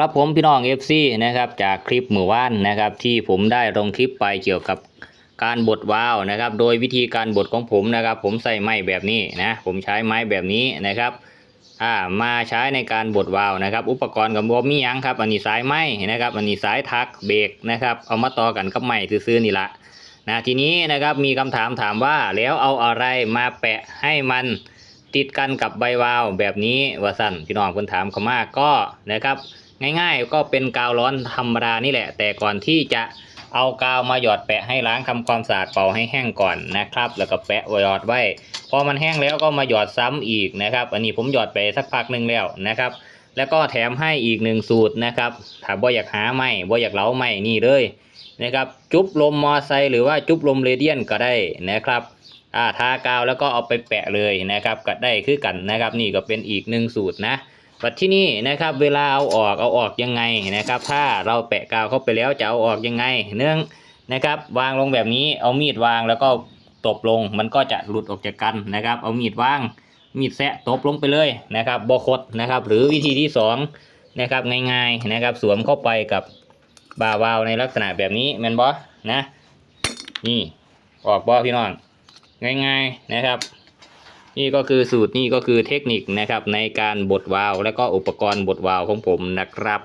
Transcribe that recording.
ครับผมพี่น้อง FC นะครับจากคลิปเมื่อวานนะครับ ที่ผมได้ลงคลิปไปเกี่ยวกับการบดวาวนะครับ โดยวิธีการบดของผมนะครับ ผมใส่ไม้แบบนี้นะผมใช้ไม้แบบนี้นะครับอ่ามาใช้ในการบดวาวนะครับ อุปกรณ์กับบ่มีหยังครับ อันนี้สายไม้นะครับ อันนี้สายทักเบรกนะครับ เอามาต่อกันกับไม้ซื้อๆนี่ละนะทีนี้นะครับมีคำถามถามว่าแล้วเอาอะไรมาแปะให้มันติดกันกับใบวาวแบบนี้ว่าสั่นพี่น้องคนถามเขามาก็นะครับ ง่ายๆ ก็เป็นกาวร้อนธรรมดานี่แหละ แต่ก่อนที่จะเอากาวมาหยอดแปะให้ล้างทำความสะอาดเป่าให้แห้งก่อนนะครับ แล้วก็แปะหยอดไว้ พอมันแห้งแล้วก็มาหยอดซ้ำอีกนะครับ อันนี้ผมหยอดไปสักพักหนึ่งแล้วนะครับ แล้วก็แถมให้อีกหนึ่งสูตรนะครับถ้าบ่อยากหาไม่บ่อยากเหลาไม่นี่เลยนะครับ จุบลมมอไซค์หรือว่าจุบลมเรเดียนก็ได้นะครับอ่าทากาวแล้วก็เอาไปแปะเลยนะครับก็ได้คือกันนะครับ นี่ก็เป็นอีกหนึ่งสูตรนะ บัดที่นี่นะครับเวลาเอาออกเอาออกยังไงนะครับ ถ้าเราแปะกาวเข้าไปแล้วจะเอาออกยังไง เนื่องนะครับ วางลงแบบนี้เอามีดวางแล้วก็ตบลง มันก็จะหลุดออกจากกันนะครับ เอามีดวางมีดแซะตบลงไปเลยนะครับบอคดนะครับ หรือวิธีที่สองนะครับง่ายๆนะครับ สวมเข้าไปกับบาวาวในลักษณะแบบนี้แมนบอสนะ นี่ออกบอพี่น้องง่าย ๆนะครับ นี่ก็คือสูตรนี่ก็คือเทคนิคนะครับในการบดวาล์วและก็อุปกรณ์บดวาล์วของผมนะครับ